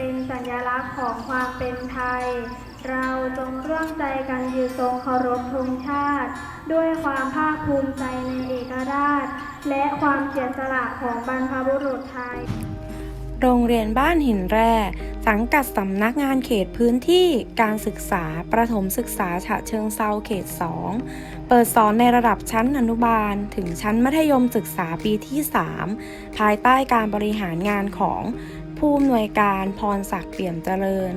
เป็นสัญลักษณ์ของความเป็นไทย เราจงร่วมใจกันยืนทรงเคารพธงชาติ ด้วยความภาคภูมิใจในเอกราช และความเสียสละของบรรพบุรุษไทย โรงเรียนบ้านหินแร่สังกัดสำนักงานเขตพื้นที่การศึกษาประถมศึกษาฉะเชิงเซาเขต 2 เปิดสอนในระดับชั้นอนุบาล ถึงชั้นมัธยมศึกษาปีที่ 3 ภายใต้การบริหารงานของ ผู้อำนวยการพรศักดิ์เปี่ยมเจริญ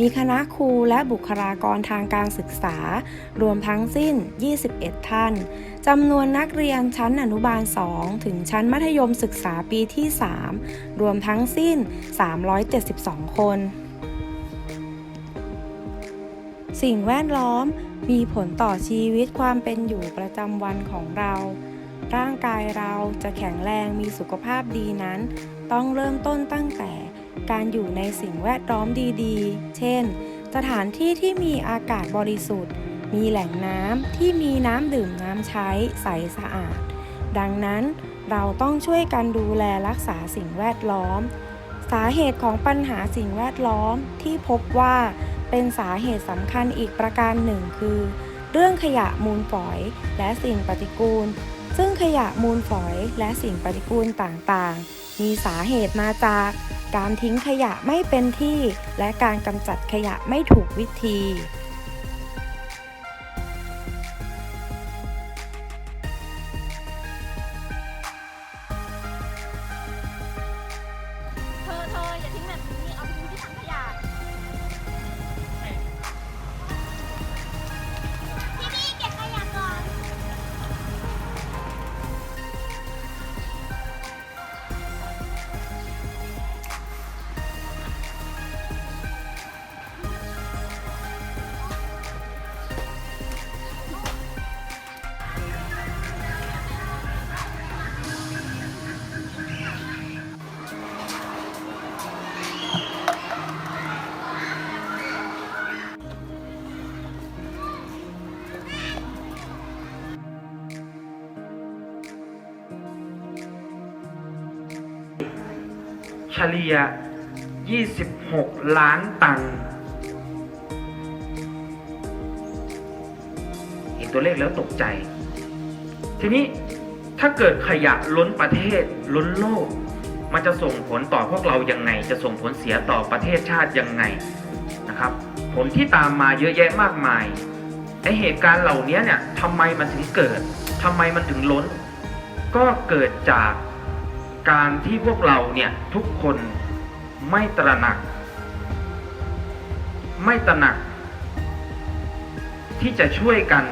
มีคณะครูและบุคลากรทางการศึกษา รวมทั้งสิ้น 21 ท่านจำนวนนักเรียนชั้นอนุบาล 2 ถึงชั้นมัธยมศึกษาปีที่ 3 รวมทั้งสิ้น 372 คน สิ่งแวดล้อมมีผลต่อชีวิตความเป็นอยู่ประจำวันของเรา ร่างกายเราจะแข็งแรงมีสุขภาพดีนั้น ต้องเริ่มต้นตั้งแต่ การอยู่ในสิ่งแวดล้อมดีๆ เช่น สถานที่ที่มีอากาศบริสุทธิ์ มีแหล่งน้ำที่มีน้ำดื่มน้ำใช้ใสสะอาด ดังนั้นเราต้องช่วยกันดูแลรักษาสิ่งแวดล้อม สาเหตุของปัญหาสิ่งแวดล้อมที่พบว่าเป็นสาเหตุสำคัญอีกประการหนึ่งคือ เรื่องขยะมูลฝอยและสิ่งปฏิกูล ซึ่งขยะมูลฝอยและสิ่งปฏิกูลต่างๆ มีสาเหตุมาจากการทิ้งขยะไม่เป็นที่ และการกำจัดขยะไม่ถูกวิธี ลี่ย 26 ล้านตันเห็นตัวเลขแล้วตกใจ ทีนี้ถ้าเกิดขยะล้นประเทศล้นโลก มันจะส่งผลต่อพวกเรายังไง จะส่งผลเสียต่อประเทศชาติยังไงนะครับ ผลที่ตามมาเยอะแยะมากมายไอเหตุการณ์เหล่านี้เนี่ยทำไมมันถึงเกิดทำไมมันถึงล้น ก็เกิดจาก การที่พวกเราเนี่ยทุกคนไม่ตระหนัก ไม่ตระหนัก ที่จะช่วยกัน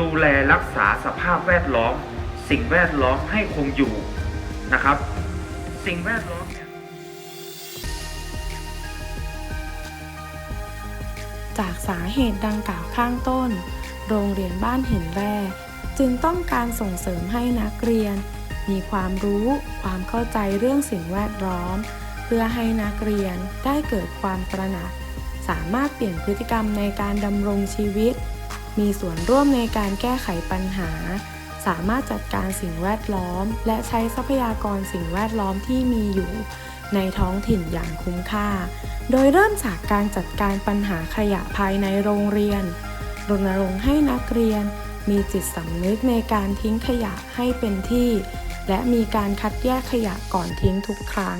ดูแลรักษาสภาพแวดล้อม สิ่งแวดล้อมให้คงอยู่นะครับ สิ่งแวดล้อมเนี่ยจากสาเหตุดังกล่าวข้างต้น โรงเรียนบ้านหินแร่จึงต้องการส่งเสริมให้นักเรียน มีความรู้ ความเข้าใจเรื่องสิ่งแวดล้อม เพื่อให้นักเรียนได้เกิดความตระหนัก สามารถเปลี่ยนพฤติกรรมในการดำรงชีวิต มีส่วนร่วมในการแก้ไขปัญหา สามารถจัดการสิ่งแวดล้อม และใช้ทรัพยากรสิ่งแวดล้อมที่มีอยู่ ในท้องถิ่นอย่างคุ้มค่า โดยเริ่มจากการจัดการปัญหาขยะภายในโรงเรียน รณรงค์ให้นักเรียนมีจิตสำนึกในการทิ้งขยะให้เป็นที่ และมีการคัดแยกขยะก่อนทิ้งทุกครั้ง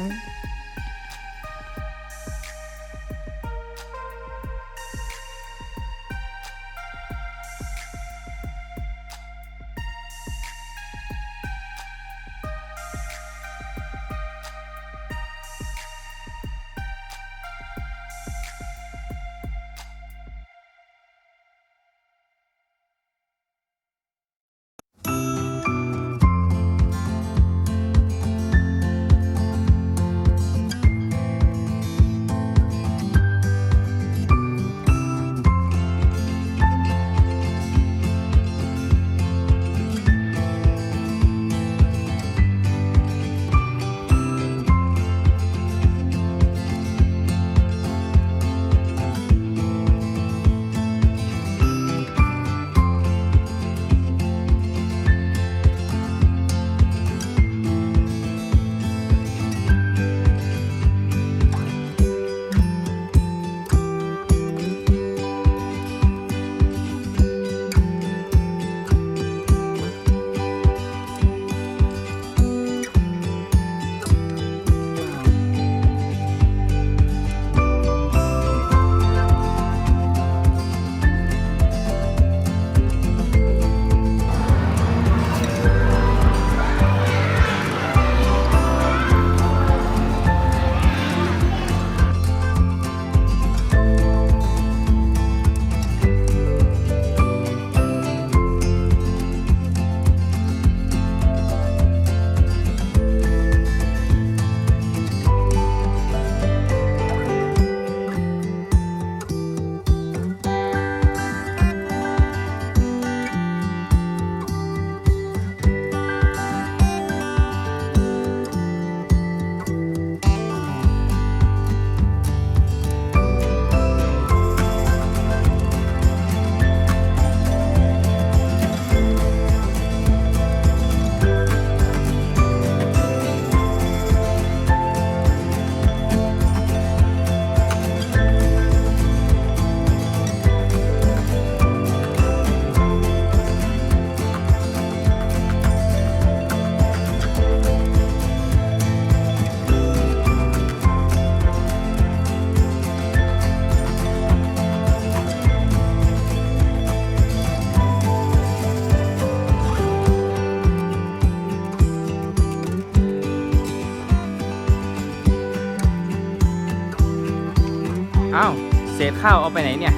ษข้าวเอาไปไหนเนี่ย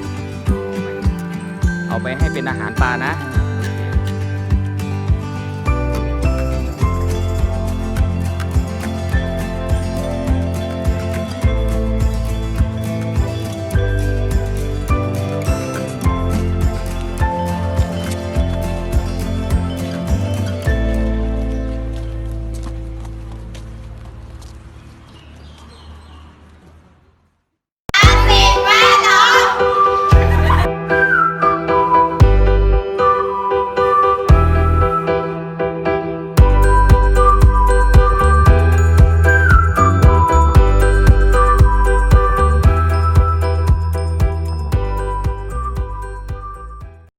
เอาไปให้เป็นอาหารปลานะ